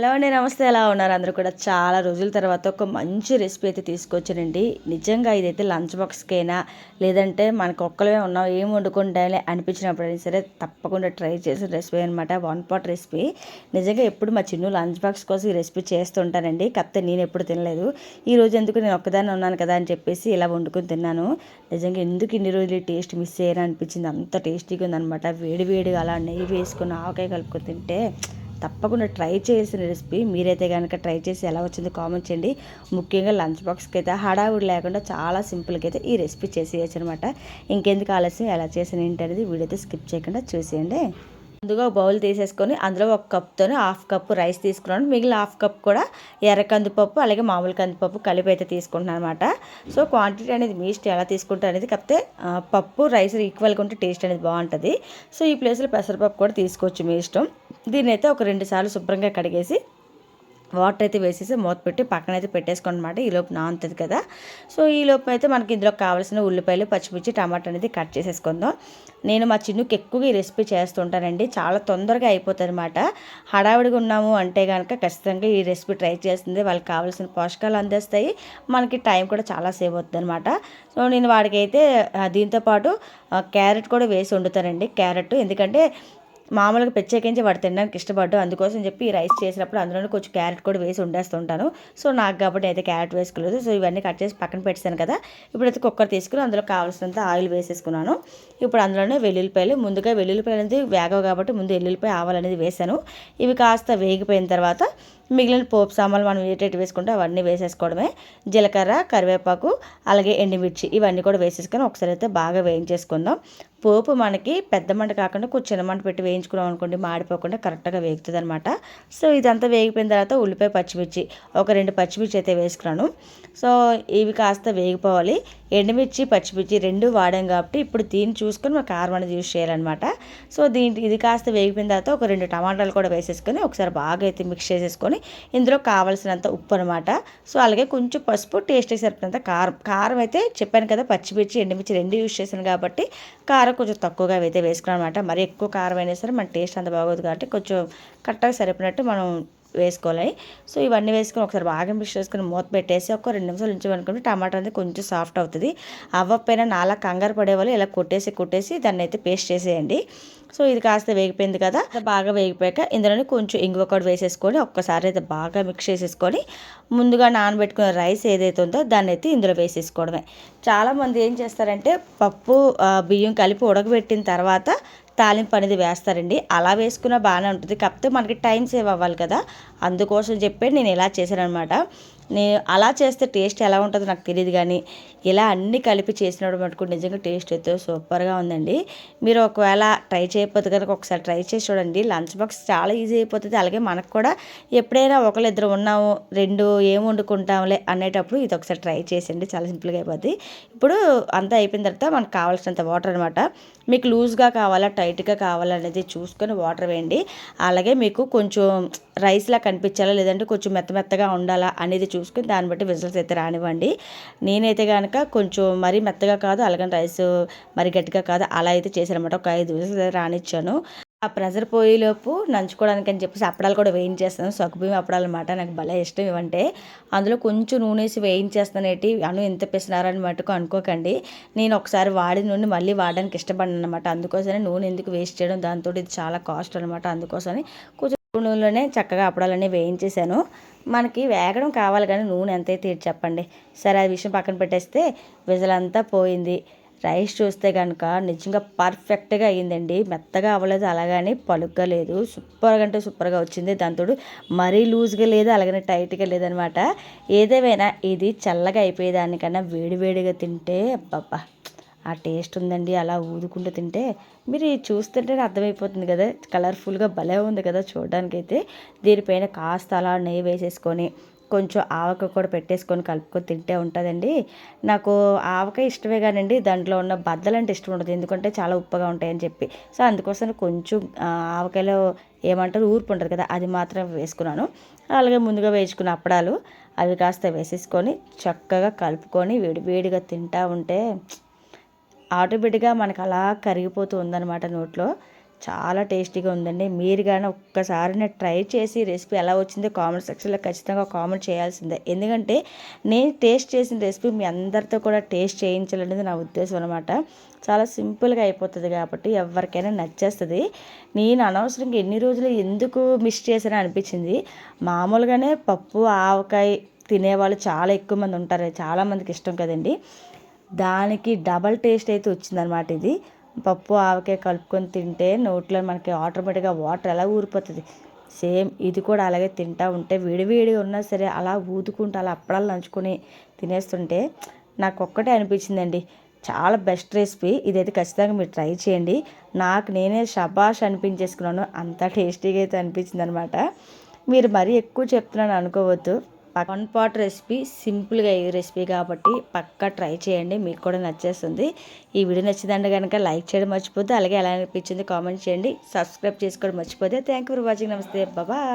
Hello అండి నమస్తే. ఎలా ఉన్నారు? అందరూ కూడా చాలా రోజుల తర్వాత ఒక మంచి రెసిపీ అయితే తీసుకొచ్చానండి నిజంగా ఇదైతే లంచ్ బాక్స్కైనా లేదంటే మనకు ఒక్కలమే ఉన్నాం ఏం వండుకుంటాలే అనిపించినప్పుడు అయినా సరే తప్పకుండా ట్రై చేసిన రెసిపీ అనమాట వన్ పాట్ రెసిపీ నిజంగా ఎప్పుడు మా చిన్న లంచ్ బాక్స్ కోసం ఈ రెసిపీ చేస్తుంటానండి కాకపోతే నేను ఎప్పుడు తినలేదు. ఈ రోజు ఎందుకు నేను ఒక్కదాన్ని ఉన్నాను కదా అని చెప్పేసి ఇలా వండుకొని తిన్నాను. నిజంగా ఎందుకు ఇన్ని రోజులు టేస్ట్ మిస్ అయ్యాను అనిపించింది. అంత టేస్టీగా ఉందనమాట వేడి వేడిగా అలా నెయ్యి వేసుకుని ఆవకాయ కలుపుకొని తింటే తప్పకుండా ట్రై చేయాల్సిన రెసిపీ మీరైతే కనుక ట్రై చేసి ఎలా వచ్చిందో కామెంట్ చేయండి. ముఖ్యంగా లంచ్ బాక్స్కి అయితే హడావుడి లేకుండా చాలా సింపుల్గా అయితే ఈ రెసిపీ చేసేయచ్చు అనమాట ఇంకెందుకు ఆలస్యం? ఎలా చేసిన ఏంటి అనేది వీడియో అయితే స్కిప్ చేయకుండా చూసేయండి. ముందుగా బౌల్ తీసేసుకొని అందులో ఒక కప్తో హాఫ్ కప్ రైస్ తీసుకున్నాను. మిగిలిన హాఫ్ కప్ కూడా ఎర్ర కందిపప్పు అలాగే మామూలు కందిపప్పు కలిపి అయితే తీసుకుంటున్నాను అనమాట సో క్వాంటిటీ అనేది మీ ఇష్టం ఎలా తీసుకుంటారు అనేది కాకపోతే పప్పు రైస్ ఈక్వల్గా ఉంటే టేస్ట్ అనేది బాగుంటుంది. సో ఈ ప్లేస్లో పెసరపప్పు కూడా తీసుకోవచ్చు మీ ఇష్టం. దీన్ని అయితే ఒక రెండు సార్లు శుభ్రంగా కడిగేసి వాటర్ అయితే వేసేసి మూత పెట్టి పక్కన అయితే పెట్టేసుకోండి అనమాట ఈ లోపు నానుతుంది కదా. సో ఈ లోపు అయితే మనకి ఇందులో కావాల్సిన ఉల్లిపాయలు పచ్చిమిర్చి టమాటా అనేది కట్ చేసేసుకుందాం. నేను మా చిన్నుకి ఎక్కువగా ఈ రెసిపీ చేస్తుంటానండి. చాలా తొందరగా అయిపోతుంది అనమాట హడావిడిగా ఉన్నాము అంటే కనుక ఖచ్చితంగా ఈ రెసిపీ ట్రై చేస్తుంది. వాళ్ళకి కావాల్సిన పోషకాలు అందిస్తాయి. మనకి టైం కూడా చాలా సేవ్ అవుతుంది అనమాట సో నేను వాడికైతే దీంతోపాటు దీంతో పాటు క్యారెట్ కూడా వేసి వండుతానండి. క్యారెట్ ఎందుకంటే మామూలుగా ప్రత్యేకించి వాడు తినడానికి ఇష్టపడ్డు. అందుకోసం చెప్పి ఈ రైస్ చేసినప్పుడు అందులోనే కొంచెం క్యారెట్ కూడా వేసి ఉండేస్తుంటాను. సో నాకు కాబట్టి అయితే క్యారెట్ వేసుకోలేదు. సో ఇవన్నీ కట్ చేసి పక్కన పెట్టాను కదా. ఇప్పుడైతే కుక్కర్ తీసుకుని అందులో కావాల్సినంత ఆయిల్ వేసేసుకున్నాను. ఇప్పుడు అందులోనే వెల్లుల్లిపాయలు. ముందుగా వెల్లుల్లిపాయలు అనేది వేగవు కాబట్టి ముందు వెల్లుల్లిపాయ ఆవాలనేది వేసాను ఇవి కాస్త వేగిపోయిన తర్వాత మిగిలిన పోపు సామాన్లు మనం ఏటేటి వేసుకుంటే అవన్నీ వేసేసుకోవడమే. జీలకర్ర కరివేపాకు అలాగే ఎండుమిర్చి ఇవన్నీ కూడా వేసేసుకొని ఒకసారి అయితే బాగా వేయించేసుకుందాం. పోపు మనకి పెద్ద మంట కాకుండా కొంచెం చిన్న మంట పెట్టి వేయించుకున్నాం అనుకోండి మాడిపోకుండా కరెక్ట్గా వేగుతుంది అనమాట సో ఇదంతా వేగిపోయిన తర్వాత ఉల్లిపాయ పచ్చిమిర్చి ఒక రెండు పచ్చిమిర్చి అయితే వేసుకున్నాను. సో ఇవి కాస్త వేగిపోవాలి. ఎండుమిర్చి పచ్చిమిర్చి రెండు వాడాం కాబట్టి ఇప్పుడు దీన్ని చూసుకొని మనం కారం అనేది యూజ్ చేయాలన్నమాట. సో దీని ఇది కాస్త వేగిపోయిన తర్వాత ఒక రెండు టమాటాలు కూడా వేసేసుకొని ఒకసారి బాగా అయితే మిక్స్ చేసేసుకొని ఇందులో కావాల్సినంత ఉప్పు అనమాట సో అలాగే కొంచెం పసుపు టేస్ట్కి సరిపోయినంత కారం. కారం అయితే చెప్పాను కదా పచ్చిమిర్చి ఎండుమిర్చి రెండు యూజ్ చేశాను కాబట్టి కారం కొంచెం తక్కువగా అయితే వేసుకున్నాను అనమాట మరి ఎక్కువ కారం అయినా సరే మన టేస్ట్ అంత బాగోదు కాబట్టి కొంచెం కరెక్ట్గా సరిపోయినట్టు మనం వేసుకోవాలి. సో ఇవన్నీ వేసుకొని ఒకసారి బాగా మిక్స్ చేసుకొని మూత పెట్టేసి ఒక రెండు నిమిషాలు ఉంచమనుకుంటే టమాటా అనేది కొంచెం సాఫ్ట్ అవుతుంది. అవ్వకపోయినా నాలా కంగారు పడేవాళ్ళు ఇలా కొట్టేసి కొట్టేసి దాన్ని అయితే పేస్ట్ చేసేయండి. సో ఇది కాస్త వేగిపోయింది కదా బాగా వేగిపోయాక ఇందులోనే కొంచెం ఇంగువ కూడా వేసేసుకొని ఒక్కసారి అయితే బాగా మిక్స్ చేసేసుకొని ముందుగా నానబెట్టుకున్న రైస్ ఏదైతే ఉందో దాన్ని అయితే ఇందులో వేసేసుకోవడమే. చాలామంది ఏం చేస్తారంటే పప్పు బియ్యం కలిపి ఉడకబెట్టిన తర్వాత తాలింపు అనేది వేస్తారండి. అలా వేసుకున్న బాగానే ఉంటుంది. కాకపోతే మనకి టైం సేవ్ అవ్వాలి కదా. అందుకోసం చెప్పి నేను ఇలా చేశాను అనమాట నేను అలా చేస్తే టేస్ట్ ఎలా ఉంటుందో నాకు తెలియదు కానీ ఇలా అన్నీ కలిపి చేసినప్పుడు మటుకు నిజంగా టేస్ట్ అయితే సూపర్గా ఉందండి. మీరు ఒకవేళ ట్రై చేయకపోతే కనుక ఒకసారి ట్రై చేసి చూడండి. లంచ్ బాక్స్ చాలా ఈజీ అయిపోతుంది. అలాగే మనకు కూడా ఎప్పుడైనా ఒకళ్ళిద్దరు ఉన్నాము రెండు ఏం వండుకుంటాంలే అనేటప్పుడు ఇది ఒకసారి ట్రై చేసేయండి. చాలా సింపుల్గా అయిపోద్ది. ఇప్పుడు అంతా అయిపోయిన తర్వాత మనకు కావాల్సినంత వాటర్ అనమాట మీకు లూజ్గా కావాలా టైట్గా కావాలా అనేది చూసుకొని వాటర్ వేయండి. అలాగే మీకు కొంచెం రైస్లా కనిపించాలా లేదంటే కొంచెం మెత్త మెత్తగా ఉండాలా అనేది చూ చూసుకుని దాన్ని బట్టి విజిల్స్ అయితే రానివ్వండి. నేనైతే కనుక కొంచెం మరీ మెత్తగా కాదు అలాగని రైస్ మరి గట్టిగా కాదు అలా అయితే చేశానమాట ఒక ఐదు విజిల్స్ అయితే రానిచ్చాను. ఆ ప్రెషర్ పోయేలోపు నంచుకోవడానికి అని చెప్పేసి అప్పడాలు కూడా వేయించేస్తాను. సగ్గుబియ్యం అప్పడాలు అనమాట నాకు భలే ఇష్టం ఇవంటే. అందులో కొంచెం నూనె వేసి వేయించేస్తానేటి అను ఎంత పిసినారని మటుకు అనుకోకండి. నేను ఒకసారి వాడిన నూనె మళ్ళీ వాడడానికి ఇష్టపడిన అనమాట అందుకోసమే నూనె ఎందుకు వేస్ట్ చేయడం దాంతో ఇది చాలా కాస్ట్ అనమాట అందుకోసమని కొంచెం నూనెలోనే చక్కగా అప్పడాలన్నీ వేయించేశాను. మనకి వేగడం కావాలి కానీ నూనె ఎంత అయితే చెప్పండి. సరే అది విషయం పక్కన పెట్టేస్తే విజల్ అంతా పోయింది. రైస్ చూస్తే కనుక నిజంగా పర్ఫెక్ట్గా అయ్యిందండి. మెత్తగా అవ్వలేదు అలాగని పలుగ్గా లేదు. సూపర్గా అంటే సూపర్గా వచ్చింది. దాంతో మరీ లూజ్గా లేదు అలాగనే టైట్గా లేదనమాట. ఏదేమైనా ఇది చల్లగా అయిపోయేదానికన్నా వేడివేడిగా తింటే అబ్బబ్బా! ఆ టేస్ట్ ఉందండి అలా ఊదుకుంటూ తింటే మీరు చూస్తుంటే చూస్తుంటేనే అర్థమైపోతుంది కదా కలర్ఫుల్గా భలే ఉంది కదా చూడడానికైతే. దీనిపైన కాస్త అలా నెయ్యి వేసేసుకొని కొంచెం ఆవకాయ కూడా పెట్టేసుకొని కలుపుకొని తింటే ఉంటుందండి. నాకు ఆవకాయ ఇష్టమే కానండి దాంట్లో ఉన్న బద్దలు అంటే ఇష్టం ఉండదు ఎందుకంటే చాలా ఉప్పగా ఉంటాయని చెప్పి. సో అందుకోసం కొంచెం ఆవకాయలో ఏమంటారు ఊర్పు ఉంటుంది కదా అది మాత్రం వేసుకున్నాను. అలాగే ముందుగా వేసుకున్న అప్పడాలు అవి కాస్త వేసేసుకొని చక్కగా కలుపుకొని వేడి వేడిగా తింటా ఉంటే ఆటోమేటిక్గా మనకు అలా కరిగిపోతూ ఉందన్నమాట నోట్లో. చాలా టేస్టీగా ఉందండి. మీరు కానీ ఒక్కసారి ట్రై చేసి రెసిపీ ఎలా వచ్చిందో కామెంట్ సెక్షన్లో ఖచ్చితంగా కామెంట్ చేయాల్సిందే. ఎందుకంటే నేను టేస్ట్ చేసిన రెసిపీ మీ అందరితో కూడా టేస్ట్ చేయించాలనేది నా ఉద్దేశం అనమాట చాలా సింపుల్గా అయిపోతుంది కాబట్టి ఎవరికైనా నచ్చేస్తుంది. నేను అనవసరంగా ఎన్ని రోజులు ఎందుకు మిస్ చేశానో అనిపించింది. మామూలుగానే పప్పు ఆవకాయ తినేవాళ్ళు చాలా ఎక్కువ మంది ఉంటారు. చాలామందికి ఇష్టం కదండి. దానికి డబల్ టేస్ట్ అయితే వచ్చిందనమాట ఇది. పప్పు ఆవకాయ కలుపుకొని తింటే నోట్లో మనకి ఆటోమేటిక్గా వాటర్ ఎలా ఊరిపోతుంది. సేమ్ ఇది కూడా అలాగే తింటా ఉంటే వేడివేడిగా ఉన్నా సరే అలా ఊదుకుంటూ అలా అప్పడాలు నంచుకొని తినేస్తుంటే నాకు ఒక్కటే అనిపించిందండి. చాలా బెస్ట్ రెసిపీ ఇదైతే ఖచ్చితంగా మీరు ట్రై చేయండి. నాకు నేనే షబాష్ అనిపించేసుకున్నాను. అంత టేస్టీగా అయితే అనిపించింది అనమాట మీరు మరీ ఎక్కువ చెప్తున్నాను అనుకోవద్దు. వన్ పాట్ రెసిపీ సింపుల్గా ఈ రెసిపీ కాబట్టి పక్కా ట్రై చేయండి మీకు కూడా నచ్చేస్తుంది. ఈ వీడియో నచ్చిందంటే కనుక లైక్ చేయడం మర్చిపోతే అలాగే ఎలా అనిపించింది కామెంట్ చేయండి. సబ్స్క్రైబ్ చేసుకోవడం మర్చిపోతే థ్యాంక్ యూ ఫర్ వాచింగ్. నమస్తే. బాయ్.